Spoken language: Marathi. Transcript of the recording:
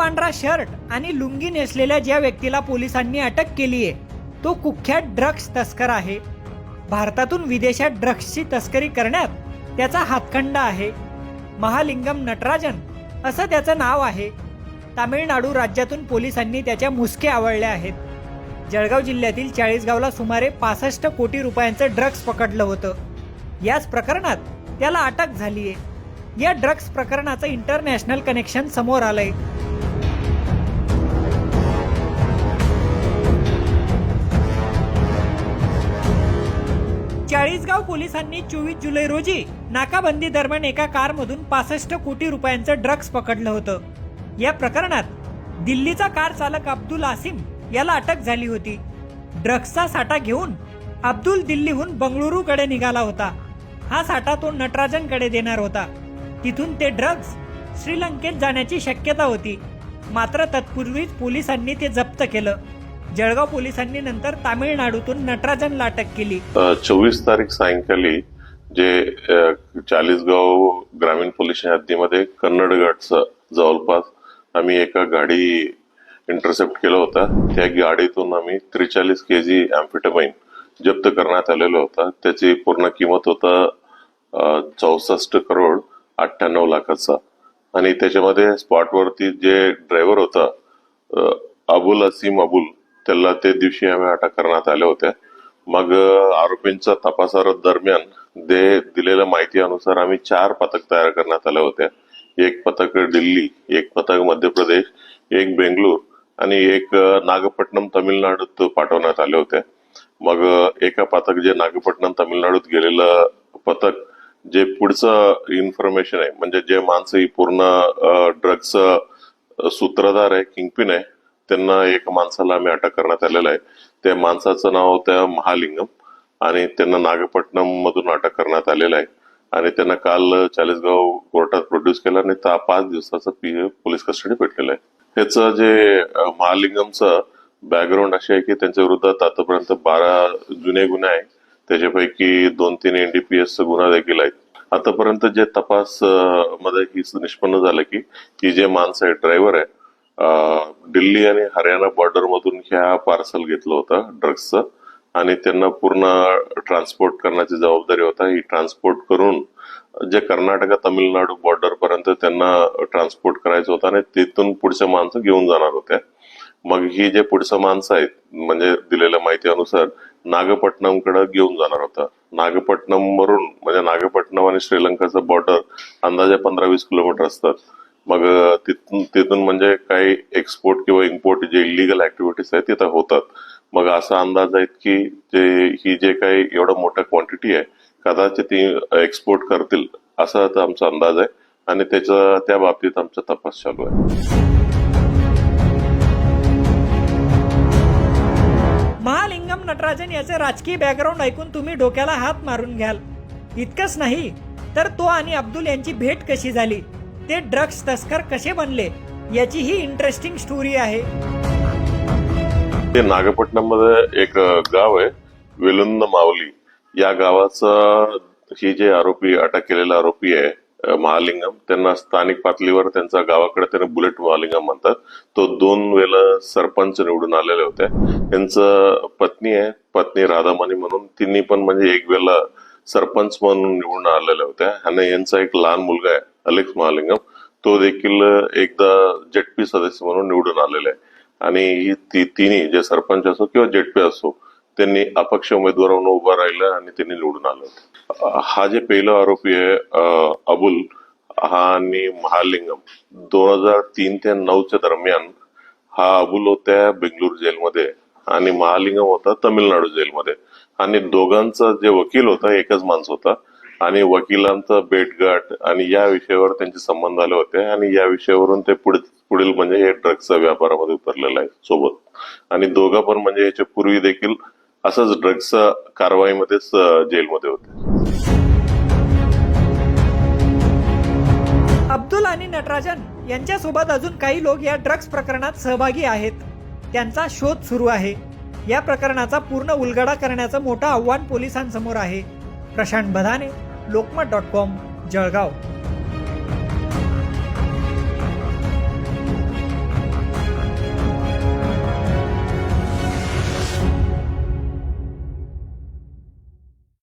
पांढरा शर्ट आणि लुंगी नेसलेल्या ज्या व्यक्तीला पोलिसांनी अटक केली आहे तो कुख्यात ड्रग्ज तस्कर आहे. भारतातून विदेशात ड्रग्जची तस्करी करण्यात त्याचा हातखंडा आहे. महालिंगम नटराजन असं त्याचं नाव आहे. तामिळनाडू राज्यातून पोलिसांनी त्याच्या मुसके आवळल्या आहेत. जळगाव जिल्ह्यातील चाळीसगावला सुमारे पासष्ट कोटी रुपयांचं ड्रग्ज पकडलं होतं. याच प्रकरणात त्याला अटक झाली आहे या ड्रग्ज प्रकरणाचं इंटरनॅशनल कनेक्शन समोर आलंय. चाळीसगाव पोलिसांनी चोवीस जुलै रोजी नाकाबंदी दरम्यान एका कारमधून पासष्ट कोटी रुपयांचं ड्रग्ज पकडलं होतं. या प्रकरणात दिल्लीचा कार चालक अब्दुल आसिम याला अटक झाली होती. ड्रग्जचा साठा घेऊन अब्दुल दिल्लीहून बंगळुरूकडे निघाला होता. हा साठा तो नटराजनकडे देणार होता. तिथून ते ड्रग्ज श्रीलंकेत जाण्याची शक्यता होती. मात्र तत्पूर्वीच पोलिसांनी ते जप्त केलं. जळगाव पोलिसांनी नंतर तामिळनाडूतून नटराजनला अटक केली. चोवीस तारीख सायंकाळी जे चाळीसगाव ग्रामीण पोलीस हद्दीमध्ये कन्नड घाटचं जवळपास आम्ही एका गाडी इंटरसेप्ट केला होता. त्या गाडीतून आम्ही त्रेचाळीस के जी अँफिटमाइन जप्त करण्यात आलेला होता. त्याची पूर्ण किंमत होता चौसष्ट करोड अठ्ठ्याण्णव लाखाचा. आणि त्याच्यामध्ये स्पॉटवरती जे ड्रायव्हर होता अबुल असीम अबुल त्याला ते दिवशी आम्ही अटक करण्यात आल्या होत्या. मग आरोपींच्या तपासा दरम्यान दे दिलेल्या माहिती अनुसार आम्ही चार पथक तयार करण्यात आल्या होत्या. एक पथक दिल्ली एक पथक मध्य प्रदेश एक बेंगलोर आणि एक नागपट्टणम तामिळनाडूत पाठवण्यात आले होते मग एका पथक जे नागपट्टणम तामिळनाडूत गेलेलं पथक जे पुढचं इन्फॉर्मेशन आहे म्हणजे जे माणसं ही पूर्ण ड्रग्सचं सूत्रधार आहे किंगपिन आहे त्यांना एक माणसाला आम्ही अटक करण्यात आलेलं आहे. त्या माणसाचं नाव होतं महालिंगम आणि त्यांना नागपट्टणम मधून अटक करण्यात आलेलं आहे. आणि त्यांना काल चाळीसगाव कोर्टात प्रोड्यूस केलं आणि त्या पाच दिवसाचा पी पोलीस कस्टडी भेटलेला आहे. ह्याचं जे महालिंगमचं बॅकग्राऊंड असे आहे की त्यांच्या विरोधात आतापर्यंत बारा जुने गुन्हे आहेत. त्याच्यापैकी दोन तीन एनडीपीएस गुन्हा देखील आहेत. आतापर्यंत जे तपासमध्ये ही निष्पन्न झालं की ही जे माणसं आहे ड्रायव्हर आहे दिल्ली आणि हरियाणा बॉर्डर मधून ह्या पार्सल घेतलं होतं ड्रग्सचं आणि त्यांना पूर्ण ट्रान्सपोर्ट करण्याची जबाबदारी होता. ही ट्रान्सपोर्ट करून जे कर्नाटक तमिळनाडू बॉर्डर पर्यंत त्यांना ट्रान्सपोर्ट करायचं होतं आणि तिथून पुढच्या माणसं घेऊन जाणार होत्या मग ही जे पुढचं माणसं आहेत म्हणजे दिलेल्या माहितीनुसार नागपट्टणमकडे घेऊन जाणार होता. नागपट्टणम वरून म्हणजे नागपट्टणम आणि श्रीलंकाचं बॉर्डर अंदाजे पंधरा वीस किलोमीटर असतात. मग तिथून तिथून म्हणजे काही एक्सपोर्ट किंवा इम्पोर्ट जे इलिगल ऍक्टिव्हिटीज आहेत तिथं होतात. मग असा अंदाज आहे की जे ही जे काही एवढं मोठं क्वांटिटी आहे कदाचित ती एक्सपोर्ट करतील असा आमचा अंदाज आहे. आणि त्याच्या त्या बाबतीत आमचा तपास चालू आहे. महालिंगम नटराजन याचे राजकीय बॅकग्राऊंड ऐकून तुम्ही डोक्याला हात मारून घ्याल. इतकंच नाही तर तो आणि अब्दुल यांची भेट कशी झाली? ते ड्रग्स तस्कर कसे बनले याची ही इंटरेस्टिंग स्टोरी आहे. ते नागपट्टणममध्ये एक गाव आहे वेलुंद मावली या गावाचा ही जे आरोपी अटक केलेला आरोपी आहे महालिंगम त्यांना स्थानिक पातळीवर त्यांचा गावाकडे त्यांना बुलेट महालिंगम म्हणतात. तो दोन वेळा सरपंच निवडून आलेले होते. त्यांचं पत्नी आहे पत्नी राधामणी म्हणून. तिन्ही पण म्हणजे एक वेळा सरपंच म्हणून निवडून आलेल्या होत्या आणि यांचा एक लहान मुलगा आहे अलेक्स महालिंगम. तो देखील एकदा जेटपी सदस्य म्हणून निवडून आलेला आहे. आणि ही ती तिन्ही जे सरपंच असो किंवा जेटपी असो त्यांनी अपक्ष उमेदवार म्हणून उभा राहिलं आणि त्यांनी निवडून आलं होतं. हा जे पहिला आरोपी आहे अबुल हा आणि महालिंगम दोन हजार तीन ते नऊच्या दरम्यान हा अबुल होत्या बेंगलुरू जेलमध्ये आणि महालिंगम होता तमिळनाडू जेलमध्ये. आणि दोघांचा जे वकील होता एकच माणूस होता. आणि वकिलांचा भेटघाट आणि या विषयावर त्यांचे संबंध आले होते आणि या विषयावरून ते पुढे पुढील म्हणजे हे ड्रग्सच्या व्यापारामध्ये उतरलेलं आहे सोबत. आणि दोघं पण म्हणजे याच्या पूर्वी देखील असंच ड्रग्सच्या कारवाईमध्येच जेलमध्ये होते. अब्दुल आणि नटराजन यांच्यासोबत अजून काही लोक या ड्रग्स प्रकरणात सहभागी आहेत. त्यांचा शोध सुरू आहे. या प्रकरणाचा पूर्ण उलगडा करण्याचं मोठं आव्हान पोलिसांसमोर आहे. प्रशांत बधाने लोकमत डॉट कॉम जळगाव.